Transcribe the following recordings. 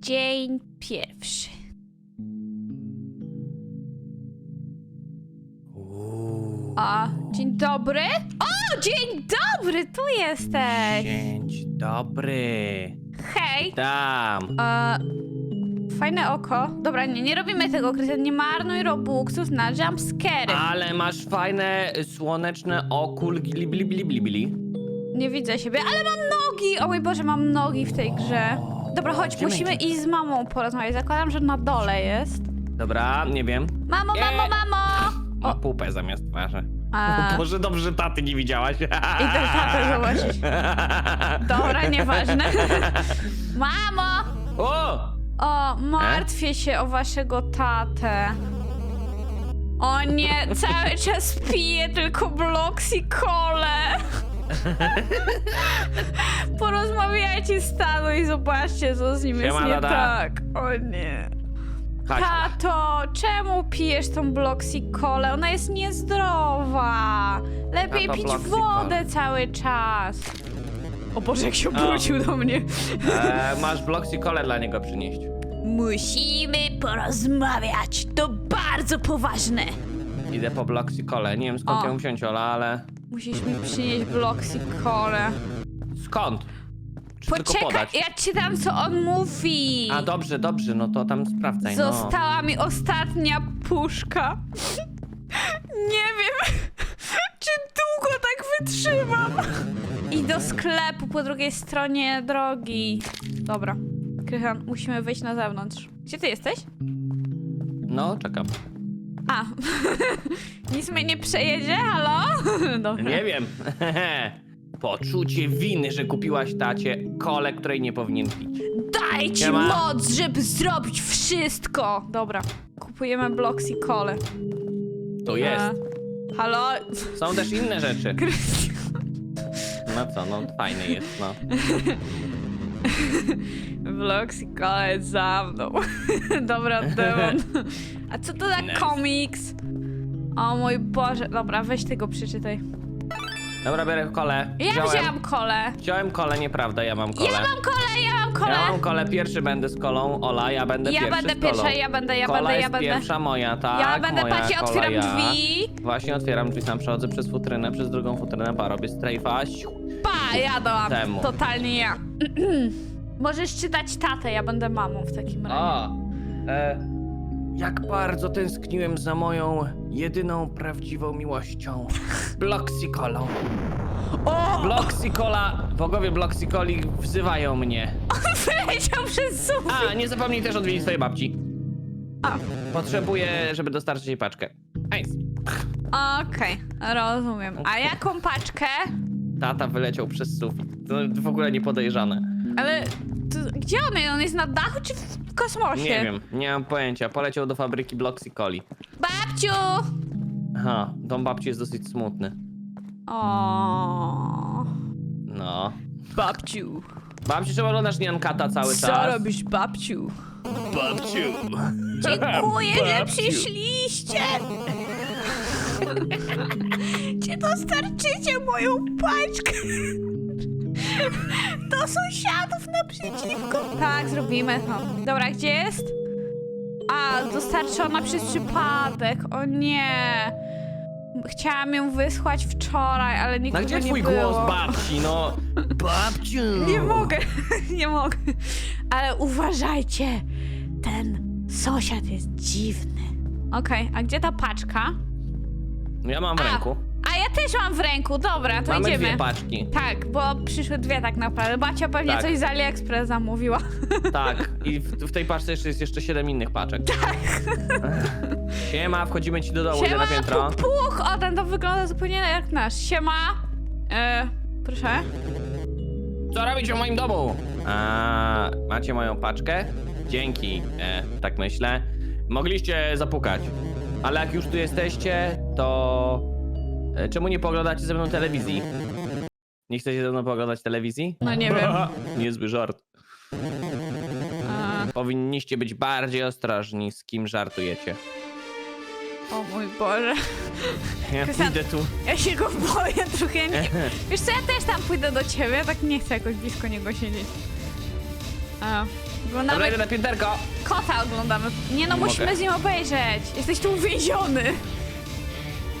Dzień pierwszy. A, dzień dobry. O, dzień dobry, tu jesteś. dzień dobry. Hej. Tam. E, fajne oko. Dobra, nie, nie robimy tego, Krystian. Nie marnuj robuxów na jumpscary. Ale masz fajne, słoneczne okulki, bli, bli, bli, bli, bli. Nie widzę siebie, ale mam nogi. O mój Boże, mam nogi w tej grze. Dobra, chodź, musimy iść z mamą porozmawiać. Zakładam, że na dole jest. Dobra, nie wiem. Mamo, mamo, mamo! Ma pupę zamiast twarzy. A, O Boże, dobrze, że taty nie widziałaś. Idę tatę zobaczyć. Dobra, nieważne. Mamo! O! O, martwię się o waszego tatę. O nie, cały czas piję tylko Bloxy Cole. Porozmawiajcie z i zobaczcie, co z nim jest Siema, nie tata. tak. O nie. Chodź. Tato, czemu pijesz tą Bloxy Cole? Ona jest niezdrowa. Lepiej Tato, pić wodę cały czas. O Boże, jak się obrócił do mnie. E, masz bloksy kole dla niego przynieść. Musimy porozmawiać. To bardzo poważne. Idę po bloksy kole. Nie wiem skąd O. ją wziąć, Ola, ale... Musisz mi przynieść Bloxy Cole. Skąd? Czy tylko Poczekaj, podać? ja czytam, co on mówi. A dobrze, dobrze, no to tam sprawdzaj, no. Została mi ostatnia puszka. Nie wiem, czy długo tak wytrzymam. I do sklepu po drugiej stronie drogi. Dobra. Krychan, musimy wyjść na zewnątrz. Gdzie ty jesteś? No, czekam. A. Nic mnie nie przejedzie? Halo? Dobra. Nie wiem. Poczucie winy, że kupiłaś tacie kole, której nie powinien pić. Daj ci Siema. moc, żeby zrobić wszystko! Dobra, kupujemy Bloxy Cole. Tu jest. Halo? Są też inne rzeczy. Krystian. No co, no fajny jest, no. Bloxy Cole jest za mną. Dobra, demon. A co to za Nice. komiks? O mój Boże. Dobra, weź tego przeczytaj. Dobra, biorę kole. Ja wzięłam kole. Wziąłem kole, nieprawda, ja mam kole. Ja mam kole, ja mam kole. Ja mam kole, pierwszy będę z kolą. Ola, ja będę Ja pierwszy będę z kolą. pierwsza, ja będę, ja Kola będę, ja jest będę. pierwsza moja, tak, Ja będę, moja patrzcie, kola, otwieram ja. drzwi. Właśnie otwieram drzwi, sam przechodzę przez futrynę, przez drugą futrynę, pa, robię strajfa. siu. Pa, jadę. Temu. Totalnie ja. Możesz czytać tatę, ja będę mamą w takim razie. A, e, jak bardzo tęskniłem za moją jedyną prawdziwą miłością. Bloxicolą. O! Bloxicola, bogowie Bloxicoli wzywają mnie. Wyleciał przez sufit. A, nie zapomnij też odwiedzić swojej babci. A. Potrzebuję, żeby dostarczyć jej paczkę. Nice. Okej, rozumiem. A jaką paczkę? Tata wyleciał przez sufit. To w ogóle niepodejrzane. Ale to, gdzie on jest? On jest na dachu czy w kosmosie? Nie wiem, nie mam pojęcia. Poleciał do fabryki Bloxicoli. Babciu! Aha, dom babci jest dosyć smutny. O. No. Babciu. Babci, czemu oglądasz Niankata cały Co czas? robisz, babciu? Babciu. Dziękuję, że Babciu. przyszliście. Czy dostarczycie moją paczkę? Do sąsiadów naprzeciwko. Tak, zrobimy to. Dobra, gdzie jest? A, dostarczona przez przypadek. O nie. Chciałam ją wysłać wczoraj, ale No nikogo gdzie nie twój było. głos babci, no? Babciu. Nie mogę, nie mogę. Ale uważajcie, ten sąsiad jest dziwny. Okej, a gdzie ta paczka? Ja mam w A, ręku. A ja też mam w ręku, dobra, to Mamy idziemy. dwie paczki. Tak, bo przyszły dwie tak naprawdę. Bacia pewnie Tak. coś z AliExpress zamówiła. Tak. I w, w tej paczce jeszcze jest jeszcze siedem innych paczek. Tak. Siema, wchodzimy ci do idę Siema, na piętro. puk, puk! O, ten to wygląda zupełnie jak nasz. Siema. E, proszę. Co robicie w moim domu? A, macie moją paczkę? Dzięki, e, tak myślę. Mogliście zapukać. Ale jak już tu jesteście, to... E, czemu nie poglądacie ze mną telewizji? Nie chcecie ze mną poglądać telewizji? No nie wiem. Niezły żart. E, Powinniście być bardziej ostrożni, z kim żartujecie. o mój Boże. Ja Krystian- pójdę tu. Ja się go boję trochę. Nie... Wiesz co, ja też tam pójdę do ciebie, tak nie chcę jakoś blisko niego siedzieć. A, Dobra, oglądamy idę na pięterko. kota oglądamy. Nie no, Nie musimy mogę. z nim obejrzeć. Jesteś tu uwięziony.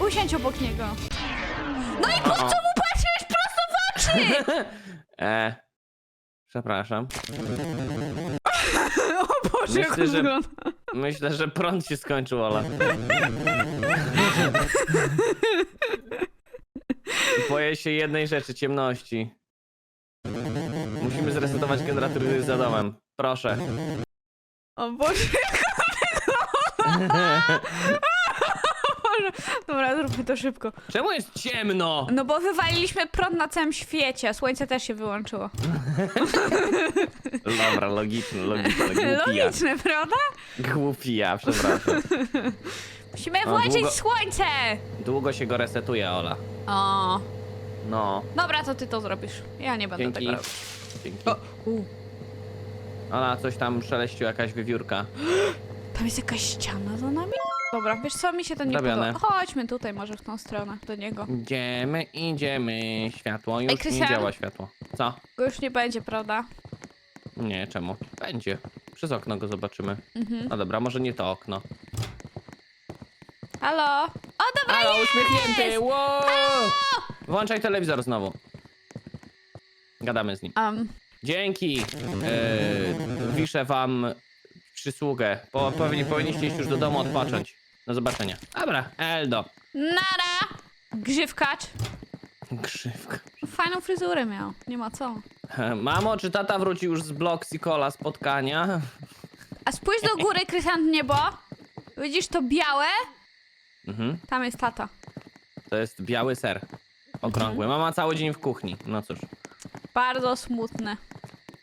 Usiądź obok niego. No i po co mu patrzysz prosto w oczy? E, przepraszam. o Boże, jak Myślę, on że- wygląda. Myślę, że prąd się skończył, Ola. Boję się jednej rzeczy, ciemności. Musimy zresetować generator jest za domem. Proszę. O Boże, jak on wygląda. Dobra, zróbmy to szybko. Czemu jest ciemno? No bo wywaliliśmy prąd na całym świecie, a słońce też się wyłączyło. Dobra, logiczne, logiczne. Głupia. Logiczne, prawda? Głupia, przepraszam. Musimy No, włączyć długo- słońce! Długo się go resetuje, Ola. O, No, dobra, to ty to zrobisz. Ja nie będę dzięki. tego robić. Dzięki. O, u, Ola, coś tam szeleścił, jakaś wywiórka. tam jest jakaś ściana za nami? Dobra, wiesz co, mi się to nie Zrobione. podoba. Chodźmy tutaj może w tą stronę, do niego. Idziemy, idziemy. Światło, już nie Krystian? działa światło. Co? Go już nie będzie, prawda? Nie, czemu? Będzie. Przez okno go zobaczymy. Mhm. No dobra, może nie to okno. Halo? O, dobra, Halo, uśmiechnięty! Wow! Włączaj telewizor znowu. Gadamy z nim. Um, Dzięki. Yy, wiszę wam przysługę. Po, pewnie powinniście iść już do domu odpocząć. Do zobaczenia. Dobra, Eldo. nara! Grzywkacz. Grzywka. Fajną fryzurę miał, nie ma co. Mamo, czy tata wrócił już z Bloxy spotkania? A spójrz do góry, Krystian, niebo. Widzisz to białe? Mhm. Tam jest tata. To jest biały ser. Okrągły. Mama cały dzień w kuchni. No cóż, Bardzo smutne.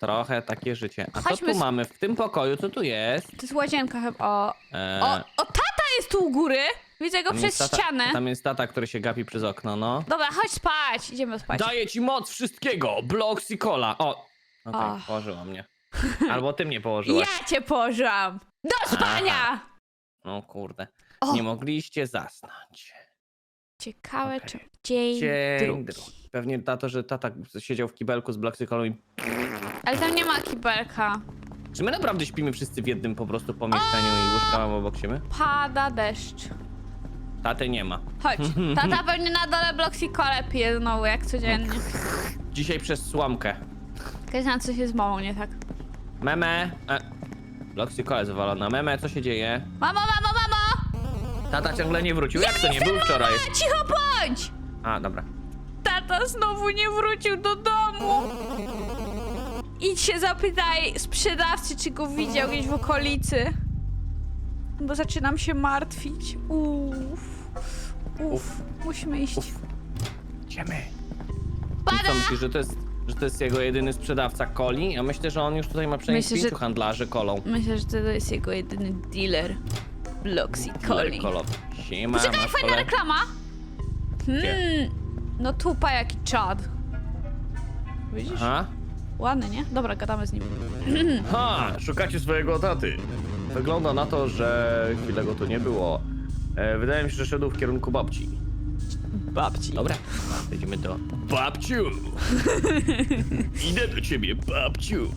Trochę takie życie. A co Chodźmy tu z- mamy w tym pokoju? Co tu jest? To jest łazienka chyba. O, Eee, o, o tata jest tu u góry. Widzę go tam przez jest tata, ścianę. Tam jest tata, który się gapi przez okno, no. Dobra, chodź spać. Idziemy spać. Daję ci moc wszystkiego! Bloxy Cola! O! Okej, Och. położyła mnie. Albo ty mnie położyłaś. Ja cię pożam. Do spania! No kurde. O. Nie mogliście zasnąć. Ciekawe, Okej. czy dzień, Dzień drugi. drugi. Pewnie tato, że tata siedział w kibelku z Bloxy Colą i... Ale tam nie ma kibelka. Czy my naprawdę śpimy wszyscy w jednym po prostu pomieszczeniu i łóżka mam obok siebie? Pada deszcz. Taty nie ma. Chodź. Tata pewnie na dole bloksykole pije znowu, jak codziennie. Dzisiaj przez słomkę. Krystian, coś jest z mamą, nie tak? Meme. E, Bloxy Cola zawalona. Meme, co się dzieje? Mamo, mamo! Tata ciągle nie wrócił. Jak to nie był wczoraj? A, cicho bądź! A, dobra. Tata znowu nie wrócił do domu. Idź się zapytaj sprzedawcy, czy go widział gdzieś w okolicy. Bo zaczynam się martwić. Uff. Uff. Musimy iść. Uff. Idziemy. I Pada! co myślisz, że to jest, że to jest jego jedyny sprzedawca coli? Ja myślę, że on już tutaj ma przynajmniej Myślę, że- pięciu handlarzy kolą. Myślę, że to jest jego jedyny dealer. Bloxy Coli. Kolowy. Siema, Czekaj, masz fajna kole? reklama. Gdzie? Hmm. No tu pa jaki czad. Widzisz? Ha? Ładny, nie? Dobra, gadamy z nim. Ha, szukacie swojego taty. Wygląda na to, że chwilę go tu nie było. E, wydaje mi się, że szedł w kierunku babci. Babci. Dobra, idziemy do... Babciu! Idę do ciebie, babciu!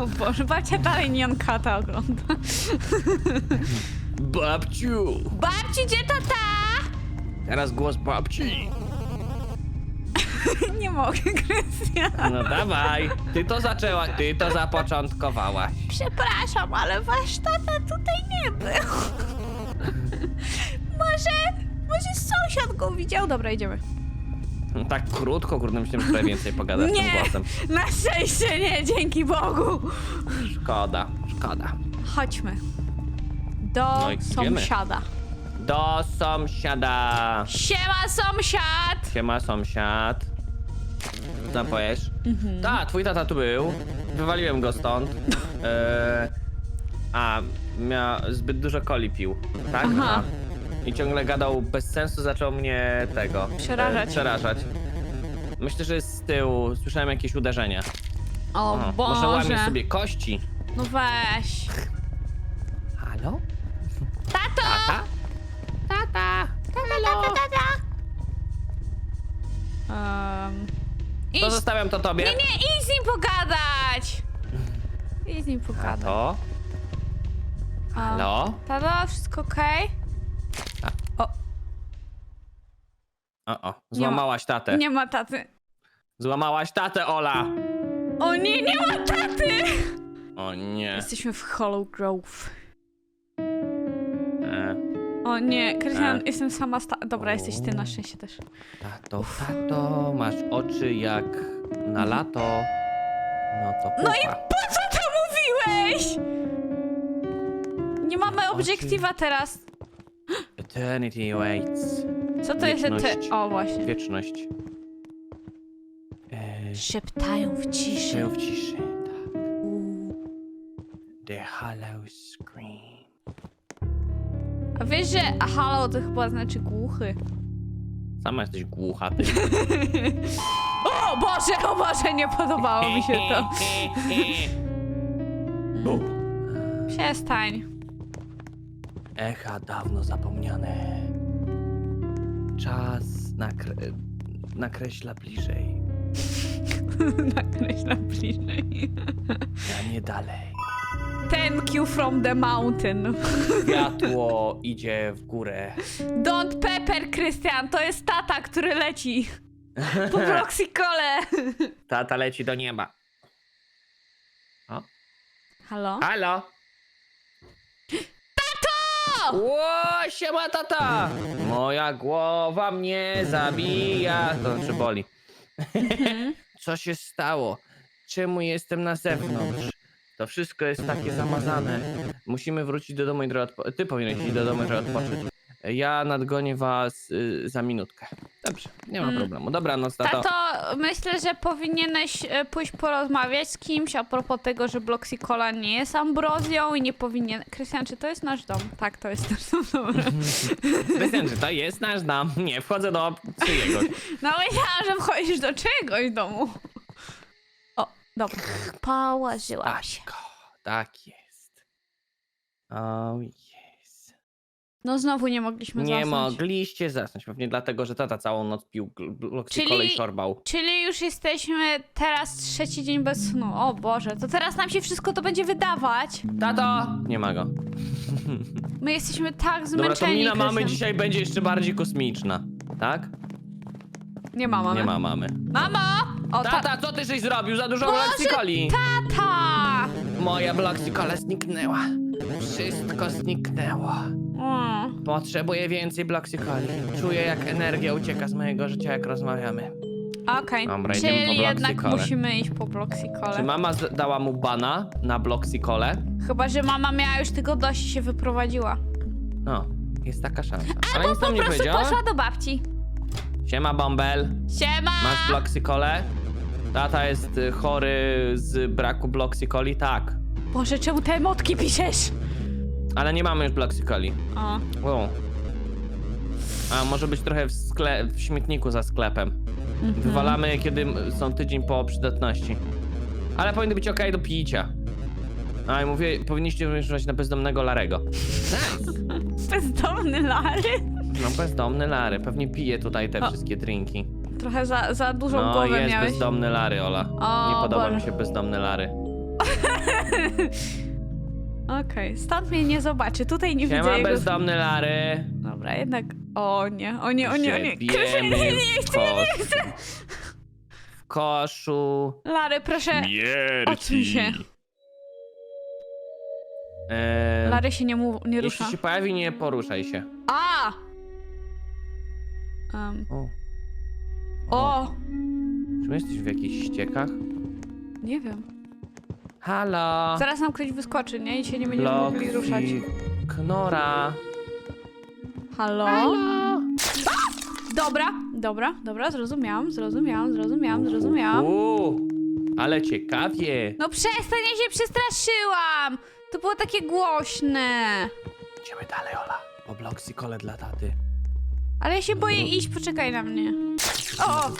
O Boże, babcia dalej Neon Kata ogląda. Babciu! Babci, gdzie tata? Teraz głos babci. Nie mogę, Krystian. No dawaj, ty to zaczęłaś, ty to zapoczątkowałaś. Przepraszam, ale wasz tata tutaj nie był. może, może sąsiad go widział? Dobra, idziemy. No, tak krótko, kurde, myślałem, że trochę więcej pogadasz tym Nie, głosem. na szczęście nie, dzięki Bogu. Szkoda, szkoda. Chodź,my Do No i idziemy. sąsiada. Do sąsiada. Siema, sąsiad! Siema sąsiad. Powiesz? Mhm. Tak, twój tata tu był. Wywaliłem go stąd. E, a, miał zbyt dużo coli pił. Tak? Aha. I ciągle gadał bez sensu, zaczął mnie tego. Przerażać. E, przerażać. Myślę, że jest z tyłu. Słyszałem jakieś uderzenia. O O, Boże. może łamie sobie kości. No weź. Um, To zostawiam to tobie. Nie, nie, idź z nim pogadać! Idź i z nim pogadam. To? O. Halo? Tato, wszystko okej? O, O, o, złamałaś tatę. nie ma taty. Złamałaś tatę, Ola! O nie, nie ma taty! O nie. Jesteśmy w Hollow Grove. O nie, Krystian, E. jestem sama sta... Dobra, jesteś ty na szczęście też. tato, tato, masz oczy jak na lato. No to pupa. No i po co to mówiłeś? Nie mamy obiektywa teraz. Eternity waits. Co to jest Wieczność. te... O, właśnie. Wieczność. E, Szeptają w ciszy. się w ciszy, tak. The hollow scream. A wiesz, że halo to chyba znaczy głuchy. Sama jesteś głucha, ty. O Boże, o Boże, nie podobało mi się to. Przestań. Echa dawno zapomniane. Czas nakre... nakreśla bliżej, Nakreślam bliżej. a nie dalej. Thank you from the mountain. Światło idzie w górę. Don't pepper, Krystian, to jest tata, który leci. Po proxykole. Tata leci do nieba. Halo? Halo? Tato! Ło, siema tata! Moja głowa mnie zabija. To znaczy boli. Co się stało? Czemu jestem na zewnątrz? To wszystko jest takie zamazane. Musimy wrócić do domu i trochę odpo- Ty powinieneś iść do domu i trochę odpocząć. Ja nadgonię was y, za minutkę. Dobrze, nie ma Mm. problemu. Dobranoc, tato. Tato, myślę, że powinieneś e, pójść porozmawiać z kimś a propos tego, że Bloxicola nie jest ambrozją i nie powinien... Krystian, czy to jest nasz dom? Tak, to jest nasz dom, dobra. Krystian, czy to jest nasz dom? Nie, wchodzę do czyjegoś. No myślałam, że wchodzisz do czegoś domu. Dobra. Położyłam się. Aśko, tak jest. O jest. No znowu nie mogliśmy Nie zasnąć. mogliście zasnąć, pewnie dlatego, że tata całą noc pił Czyli- i szorbał. Czyli już jesteśmy teraz trzeci dzień bez snu. O Boże, to teraz nam się wszystko to będzie wydawać. Tato! Nie ma go. My jesteśmy tak Dobra, to zmęczeni. mina mamy Krystian. dzisiaj będzie jeszcze bardziej kosmiczna. Tak? Nie ma mamy. Nie ma mamy. Mamo! O, ta... Tata, co ty żeś zrobił? Za dużo Boże, bloksykoli! Tata! Moja bloksikola zniknęła. Wszystko zniknęło. O, Potrzebuję więcej bloksykoli. Czuję jak energia ucieka z mojego życia, jak rozmawiamy. Okej, Dobra, idziemy po czyli jednak musimy iść po Czy mama z- dała mu bana na bloksykole? Chyba, że mama miała już tego dość i się wyprowadziła. No, jest taka szansa. Ale nic Po nam nie prostu powiedziała. poszła do babci. Siema, Bąbel. Siema! Masz bloksykole? Tata jest y, chory z braku bloksykoli? Tak. Boże, czemu te emotki piszesz? Ale nie mamy już bloksykoli. O, Wow. A może być trochę w, skle- w śmietniku za sklepem. Mhm. Wywalamy je, kiedy m- są tydzień po przydatności. Ale powinny być ok do picia. A i mówię, powinniście wymieszać na bezdomnego Larego. Bezdomny Lary. No bezdomny Lary, pewnie pije tutaj te O. wszystkie drinki. Trochę za, za dużą No głowę jest miałeś. bezdomny Lary, Ola. O, Nie podoba mi Boże. się bezdomny Lary. Okej, stąd mnie nie zobaczy. Tutaj nie widzę Siema jego... bezdomny Lary. Dobra, jednak... O nie, o nie, o nie, o nie. Nie, Grzebiemy nie, nie w chcę, nie chcę. W koszu. Lary, proszę. Odsuń się. Eee, Lary się nie, mu, nie rusza. jeśli się pojawi, nie poruszaj się. A! Um, O. o! Czy my jesteś w jakichś ściekach? Nie wiem. Halo! Zaraz nam ktoś wyskoczy, nie? I się nie będziemy mogli ruszać. Knora! Halo? Dobra, dobra, dobra, zrozumiałam, zrozumiałam, zrozumiałam, zrozumiałam. Uuu, ale ciekawie. No przestań, ja się przestraszyłam! To było takie głośne. Idziemy dalej, Ola. Po bloksykole dla taty. Ale ja się boję iść, poczekaj na mnie. O!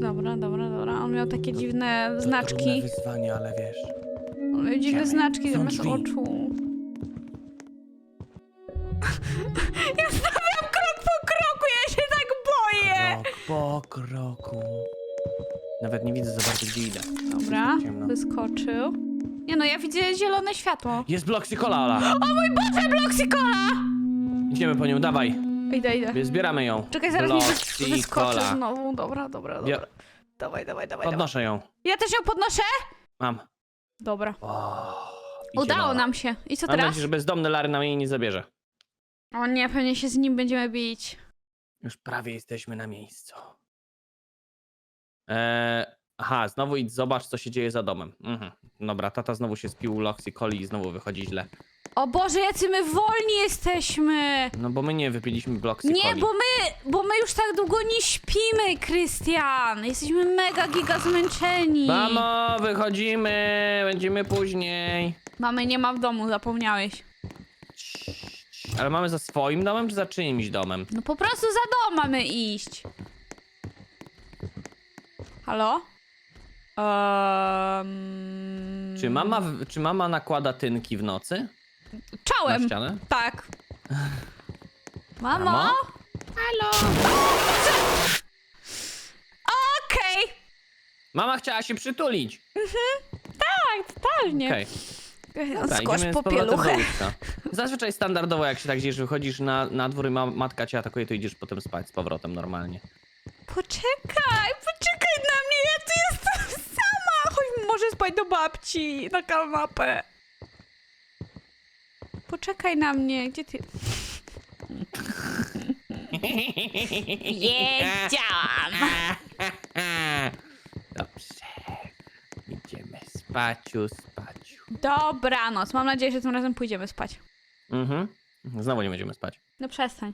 Dobra, dobra, dobra. On miał takie dziwne znaczki. wyzwanie, ale wiesz. On miał dziwne znaczki zamiast oczu. Ja stawiam krok po kroku, ja się tak boję! Krok po kroku. Nawet nie widzę za bardzo, gdzie idę. Dobra, ciemno. wyskoczył. Nie no, ja widzę zielone światło. Jest Bloxycola, Ola. O mój Boże, Bloxycola! Idziemy po nią, dawaj. Idę, idę. Zbieramy ją. Czekaj, zaraz mi wys- Bloxycola. wyskoczę znowu. Dobra, dobra, dobra. Ja- Dawaj, dawaj, dawaj. dawaj. Podnoszę ją. Ja też ją podnoszę? Mam. Dobra. Idzie Udało nam się. I co Mam teraz? nadzieję, że bezdomny Lary nam jej nie zabierze. O nie, pewnie się z nim będziemy bić. Już prawie jesteśmy na miejscu. Eee, aha, znowu idź zobacz, co się dzieje za domem. Mhm. Dobra, tata znowu się spił Loxy Coli i znowu wychodzi źle. O Boże, jacy my wolni jesteśmy! No bo my nie wypiliśmy Bloxy Nie, bo my, bo my już tak długo nie śpimy, Krystian! Jesteśmy mega giga zmęczeni. Mamo, wychodzimy, będziemy później. Mamy nie ma w domu, zapomniałeś. Ale mamy za swoim domem, czy za czyimś domem? No po prostu za dom mamy iść. Halo? Um... Czy mama, w- czy mama nakłada tynki w nocy na Czołem! ścianę? Tak. Mamo? Mamo? Halo? Okej. Mama chciała się przytulić. Tak, totalnie. Okej. Dobra, Skłoś idziemy z po powrotem do pieluchę. łóżka. Zazwyczaj standardowo, jak się tak gdzieś wychodzisz na, na dwór i ma, matka cię atakuje, to idziesz potem spać z powrotem normalnie. Poczekaj, poczekaj na mnie, ja tu jestem sama. Chodź, może spać do babci na kanapę. Poczekaj na mnie, gdzie ty... Wiedziałam. Dobrze. Idziemy spaciu, spaciu. Dobranoc, mam nadzieję, że tym razem pójdziemy spać. Mhm. Znowu nie będziemy spać. No przestań.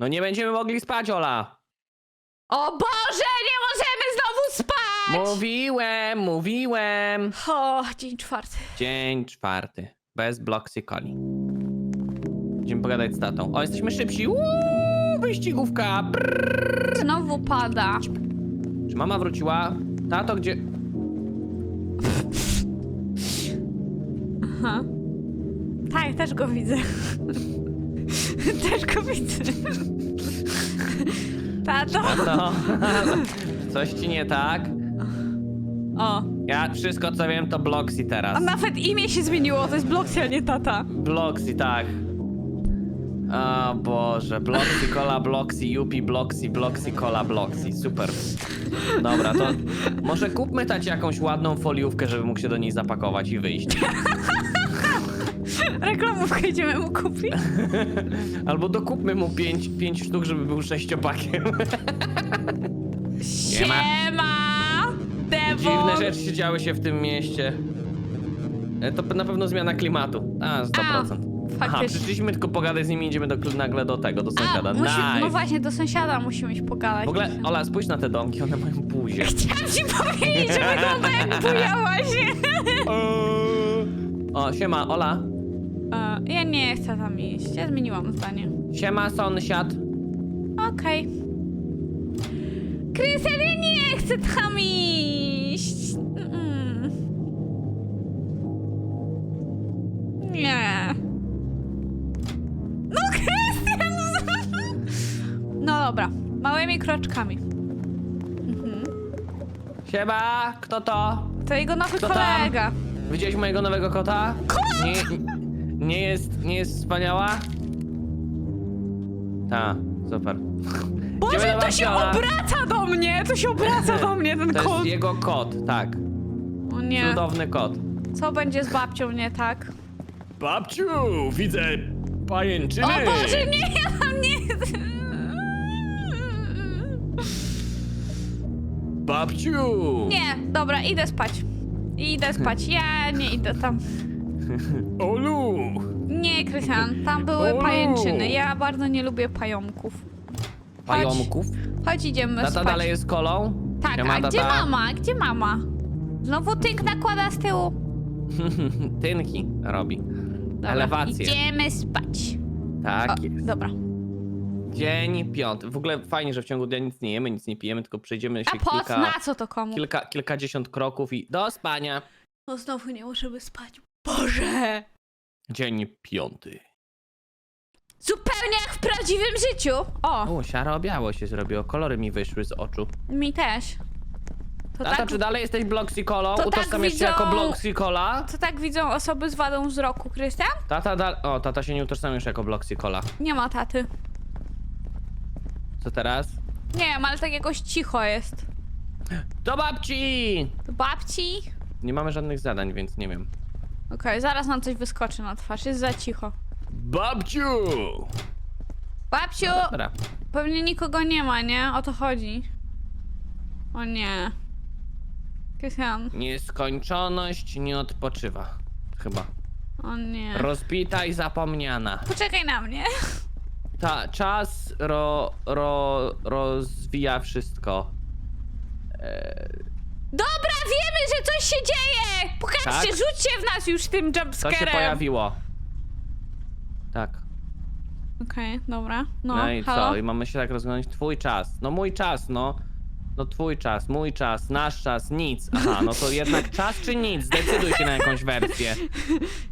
No nie będziemy mogli spać, Ola! O Boże, nie możemy znowu spać! Mówiłem, mówiłem! O, dzień czwarty. Dzień czwarty. Bez Bloxycoli. Idziemy pogadać z tatą. O, jesteśmy szybsi. Uuu, wyścigówka. Brrr. Znowu pada. Czy mama wróciła? Tato, gdzie... Aha. Tak, też go widzę. też go widzę. Tato. Tato, coś ci nie tak? O. Ja wszystko co wiem to Bloxy A teraz. nawet imię się zmieniło, to jest Bloxy, a nie tata. Bloxy, tak. O Boże, Bloxy, Cola, Bloxy, Yupi, Bloxy, Bloxy, Cola, Bloxy, super. Dobra, to może kupmy tacie jakąś ładną foliówkę, żeby mógł się do niej zapakować i wyjść. Reklamówkę idziemy mu kupić. Albo dokupmy mu pięć, pięć sztuk, żeby był sześciopakiem. Siema! Devon! Dziwne rzeczy się działy się w tym mieście. E, To na pewno zmiana klimatu. A, 100%. Aha, faktycznie. przyszliśmy tylko pogadać z nimi idziemy do, nagle do tego, do sąsiada. A, musi, nice. no właśnie, do sąsiada musimy iść pogadać. W ogóle, Ola, spójrz na te domki, one mają buzię. Chciałam ci powiedzieć, że wygląda jak buja właśnie. o, siema, Ola. E, ja nie chcę tam iść, ja zmieniłam zdanie. Siema, sąsiad. Okej. Krystian, ja nie chcę tam iść. Małymi kroczkami. Mhm. Siema, kto to? To jego nowy Kto tam? kolega. Widziałeś mojego nowego kota? Nie, nie jest, nie jest wspaniała? Ta, super. Boże, to się obraca do mnie! To się obraca do mnie, ten To kot. jest jego kot, tak. O nie, Cudowny kot. co będzie z babcią nie tak? Babciu, widzę pajęczyny. O Boże, nie, nie... Babciu! Nie, dobra, idę spać. Idę spać, ja nie idę tam. Olu! Nie, Krystian, tam były Olu. pajęczyny. Ja bardzo nie lubię pająków. Pająków? Chodź, idziemy Tata spać. dalej jest kolą? Tak, Siema, a gdzie tata. mama? Gdzie mama? Znowu tynk nakłada z tyłu. Tynki robi. Dobra, Elewację. Idziemy spać. Tak O, jest. dobra. Dzień piąty. W ogóle fajnie, że w ciągu dnia nic nie jemy, nic nie pijemy, tylko przejdziemy się A po kilka, na co to komu? kilka, kilkadziesiąt kroków i do spania. No znowu nie możemy spać. Boże! Dzień piąty. Zupełnie jak w prawdziwym życiu. O, O, siaro biało się zrobiło, kolory mi wyszły z oczu. mi też. To Tata, tak, czy dalej jesteś Bloxicolą? To tak Utożsamiasz się widzą- jako Bloxicola? to tak widzą osoby z wadą wzroku, Krystian? Tata, da... o, tata się nie utożsamiasz jako Bloxicola. Nie ma taty. Co teraz? Nie wiem, ale tak jakoś cicho jest. Do babci! Do babci? Nie mamy żadnych zadań, więc nie wiem. Okej, zaraz nam coś wyskoczy na twarz, jest za cicho. Babciu! Babciu, Dobra. pewnie nikogo nie ma, nie? O to chodzi. O nie. Krystian, Nieskończoność nie odpoczywa. Chyba. o nie. Rozbita i zapomniana. Poczekaj na mnie. Ta, czas ro, ro, rozwija wszystko. Dobra, wiemy, że coś się dzieje! Pokażcie, Tak? rzućcie w nas już tym Co się jumpscarem. pojawiło? Tak. Okej, dobra. No, No, i halo? co? I mamy się tak rozglądać. Twój czas. No mój czas, no. No twój czas, mój czas, nasz czas, nic. Aha, no to jednak czas czy nic? Zdecyduj się na jakąś wersję.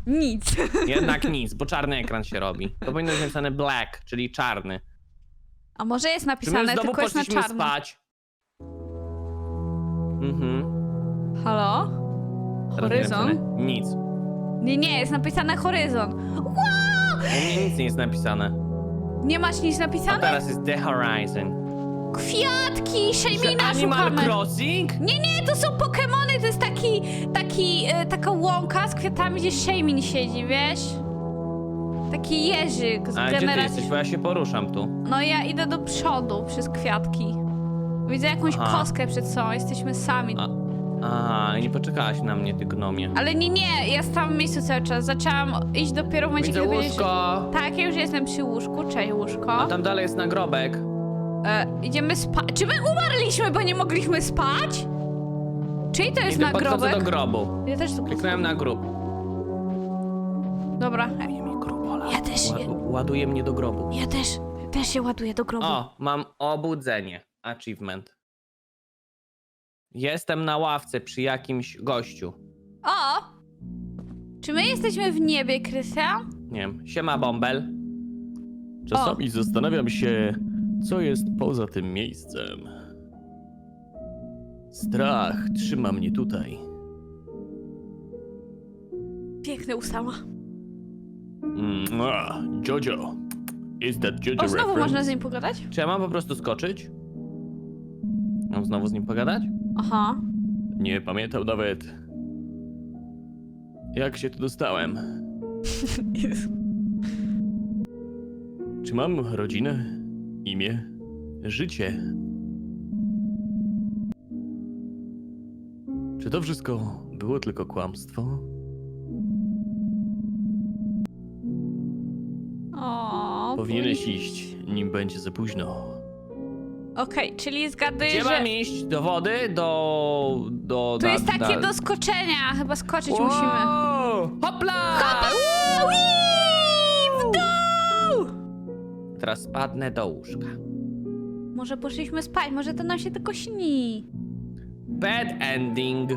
Nic. Jednak nic, bo czarny ekran się robi. To powinno być napisane black, czyli czarny. A może jest Czy my napisane, znowu tylko jest na poszliśmy czarno. spać? Mhm. Halo? Teraz nie Horyzon? napisane Nic. Nie, nie, jest napisane horyzon. Wow! U mnie nic nie jest napisane. Nie masz nic A napisane? teraz jest The Horizon. Kwiatki, Że Shejmina Animal szukamy. Crossing? Nie, nie, to są Pokemony, to jest taki, taki, e, taka łąka z kwiatami, gdzie Shaymin siedzi, wiesz? Taki jeżyk z A gdzie ty generacji... jesteś? Bo ja się poruszam tu. No ja idę do przodu przez kwiatki. Widzę jakąś Aha. kostkę przed sobą, jesteśmy sami. A, aha, nie poczekałaś na mnie, ty gnomie. Ale nie, nie, ja stałam w miejscu cały czas. Zaczęłam iść dopiero w momencie, Widzę kiedy powiedziałeś, łóżko. że... Tak, ja już jestem przy łóżku. Cześć, łóżko. A tam dalej jest nagrobek. E, idziemy spać. Czy my umarliśmy, bo nie mogliśmy spać? Czyj to jest Idę podchodzę nagrobek? do grobu. Ja też tu Kliknąłem na grób. Dobra. Daje mi grób, Ola. Ja też, ja, Ładu, ładuje mnie do grobu. ja też, też się ładuję do grobu. O, mam obudzenie. Achievement. Jestem na ławce przy jakimś gościu. O! Czy my jesteśmy w niebie, Krystian? Nie wiem, siema bąbel. Czasami zastanawiam się, co jest poza tym miejscem. Strach trzyma mnie tutaj. Piękne ustama. Mm, ah, Jojo. Is that Jojo O, znowu reference? można z nim pogadać? Czy ja mam po prostu skoczyć? Mam znowu z nim pogadać? Aha. Nie pamiętam nawet. Jak się tu dostałem? Czy mam rodzinę, imię, życie? Czy to wszystko było tylko kłamstwo? O, Powinieneś bój. iść, nim będzie za późno. Okej, czyli zgaduję, Gdzie że... mam iść? Do wody? Do... do Tu na- jest takie na- do skoczenia, chyba skoczyć Wow! musimy. Hopla! Ui! Teraz spadnę do łóżka. Może poszliśmy spać, może to nam się tylko śni. Bad ending.